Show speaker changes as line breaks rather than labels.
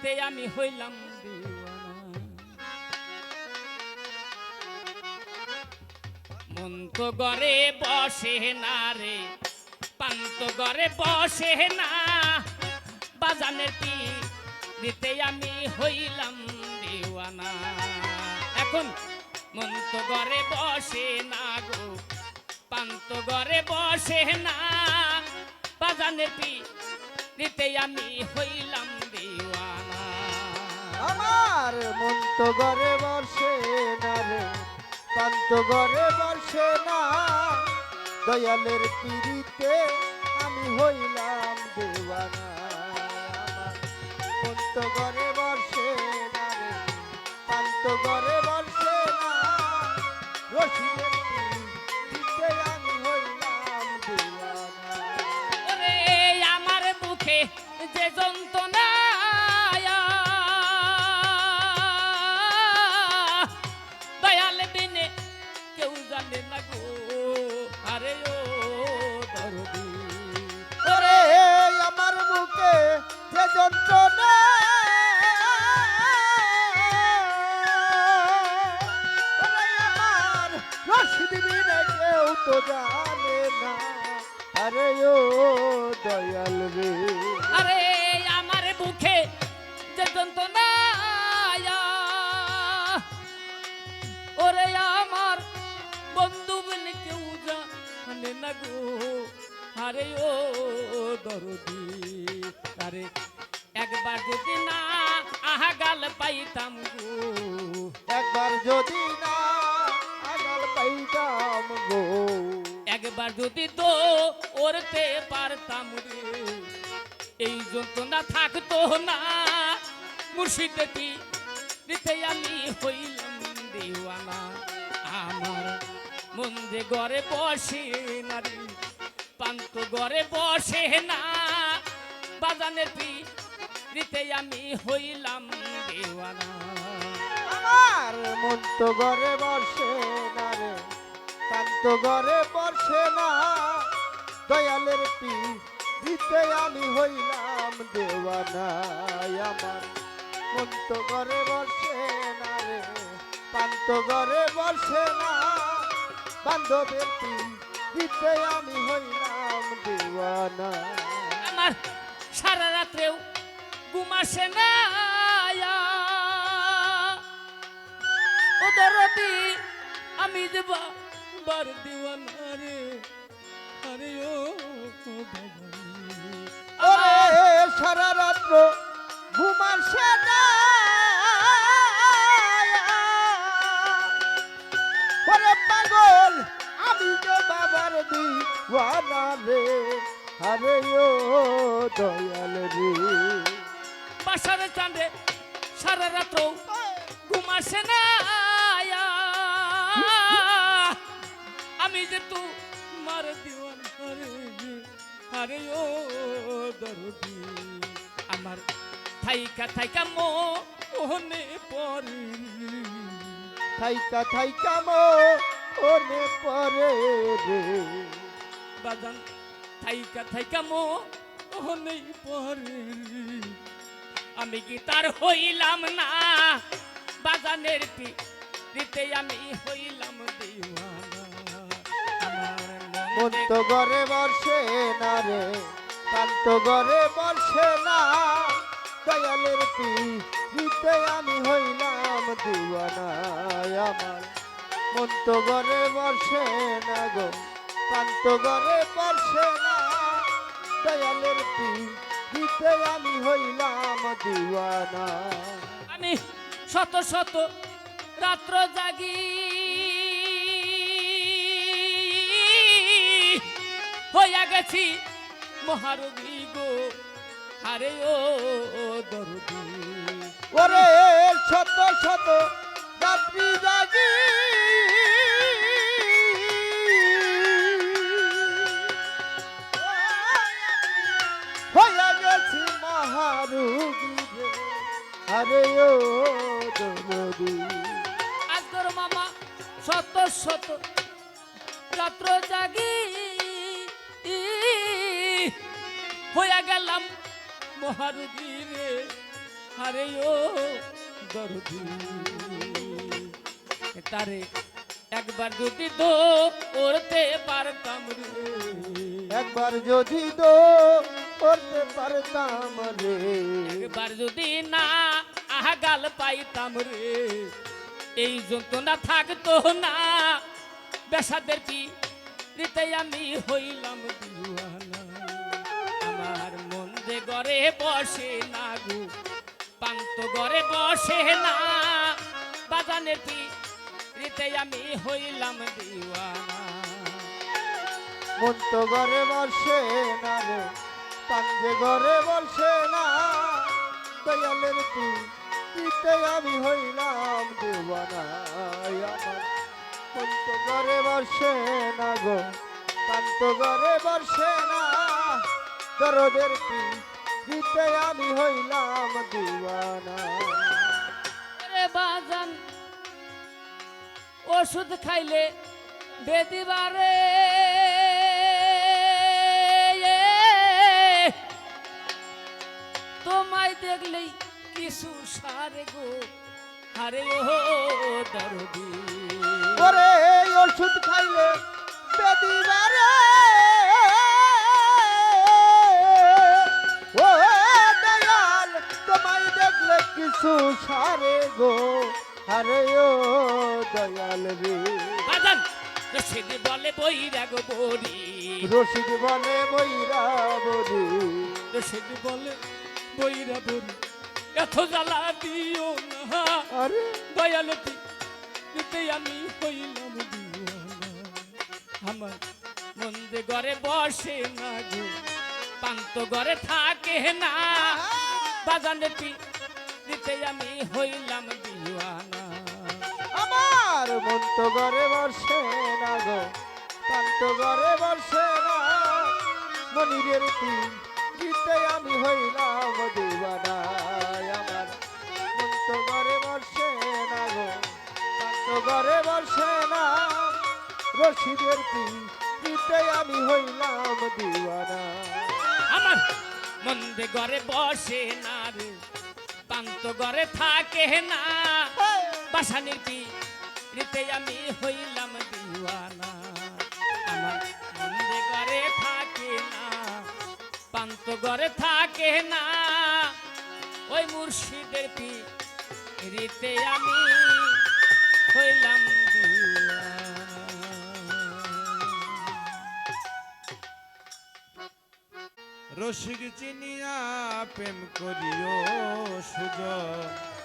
দিতে আমি হইলাম মন গড়ে বসে না রে পান্ত গড়ে বসে না। বাজানের পি দিতে আমি হইলাম দিওয়ানা। এখন মন তো গড়ে বসে না গো পান্ত গড়ে বসে না। বাজানের পি দিতে আমি হইলাম
আমার মন তো ঘরে বসে না রে পান্ত ঘরে বসে না। দয়ালের পিড়িতে আমি হইলাম দেওয়ানা। আমার মন তো ঘরে বসে না। রে পান্ত ঘরে বসে না
বুকে যে যন্ত্রণা
তো জানে না আরে ও দয়াল রে
আরে আমার বুকে যে যন্ত্রণা ওরে আমার বন্ধু বলে কেউ জানে না গো আরে ও দরদি আরে একবার যদি না আহা গাল পাইতাম গো
একবার যদি না পাইতাম গো।
একবার যদি তো ওরতে পারতাম রে এই যন্ত্রণা থাকতো না। মুর্শিদি দিতে আমি হইলাম দেওয়ানা। আমার মন্দে ঘরে বসে না রে পান্ত ঘরে বসে না। বাজানের পি দিতে আমি হইলাম দেওয়ানা।
আমার মন তো ঘরে বসে শান্ত ঘরে বসে না। দয়ালের পি দিতে আমি হইলাম দেওয়ানা আমার। মন তো ঘরে বসে না রে শান্ত ঘরে বসে না। বান্ধবের পি দিতে আমি হইলাম দেওয়ানা
আমার সারা রাত্রেও ঘুম আসে না ও দরদি, আমি যে বা- বার দিওয়ানা রে। আরে ও
সারা রাত্র ঘুমাসে না ওরে পাগল আমি যে বাবার দিওয়ানা রে। আরে ও দয়াল রে।
বাসার চাঁদে সারা রাত্রেও ঘুম আসে না আমি যে তু মার দিওয়ানা রে আরে ও দরদি। আমার থাইকা থাইকা মো ওহনে পরে
থাইকা থাইকা মো ওনে পরে রে।
বাজান থাইকা থাইকা মো ওহনে পরে আমি কি তার হইলাম না বাজানের পি দিতে আমি হইলাম দিওয়ানা। আমার
মন
মন
তো ঘরে বসে না রে কান্ত ঘরে বসে না। দয়ালের পি দিতে আমি হইলাম দিওয়ানা আমার। মন তো ঘরে বসে না গো কান্ত ঘরে বসে না। দয়ালের পি দিতে আমি হইলাম দিওয়ানা
আমি শত শত রাত্র জাগি হইয়া গেছি। মহারবী গো আরে ও দরদি।
ওরে শত শত রাত্রি জাগি। হইয়া গেছি মহারুগী রে আরে ও দরদি।
আজগর মামা শত শত রাত্র জাগি। হইয়া গেলাম মহারবী রে আরে ও দরদি তারে একবার যদি দো করতে পারতাম রে।
একবার যদি দো করতে পারতাম রে।
একবার যদি না আহা গাল পাইতাম রে। এই যন্ত্রণা থাকতো না বেসাদের কি রীতে আমি হইলাম দিওয়ানা। আমার মন যে ঘরে বসে না গো। পান্ত ঘরে বসে না। বাজানের কি রীতে আমি হইলাম দিওয়ানা।
মন তো ঘরে বসে না রে পাঞ্জে ঘরে বসে না। দয়ালের তুই পিতে আমি হইলাম দেওয়ানা। আমার মন তো ঘরে বসে না গো, পান্ত ঘরে বসে না। দরদের পিতে আমি হইলাম দিওয়ানা।
রে বাজান ওষুধ খাইলে বেদিবারে তোমায় দেখলেই কিছু সারে গো। আরে ও দরদি
ওরে ওষুধ খাইলে বেদিবারে দেখলে কিছু সারে গো আরে ও দয়াল রে।
বাজান সেদি বলে বইরা গো বরি
রশিদ বলে বইরা বলি।
সেদি বলে বইরা বরি এত জ্বালা দিও না।
আরে।
দয়ালতি দিতে আমি হইলাম আমার মন্দে ঘরে বসে না গো পান্ত ঘরে থাকে না। বাজানে পি দিতে আমি হইলাম দিওয়ানা।
আমার মন তো ঘরে বসে না গো পান্ত ঘরে বসে না। মনিরের তুই জিতে আমি হইলাম দিবানা আমার মন তো ঘরে বসে না গো পান্ত ঘরে বসে না। রশিদের তুই জিতে আমি হইলাম দিবানা
আমার মন্দে ঘরে বসে না রে পান্ত ঘরে থাকে না। বাসানির পি দিতে আমি হইলাম দিওয়ানা। আমার মন্দে ঘরে থাকে না পান্ত ঘরে থাকে না। ওই মুর্শিদের পি রীতে আমি
রসিক চিনিয়া প্রেম করিও সুজন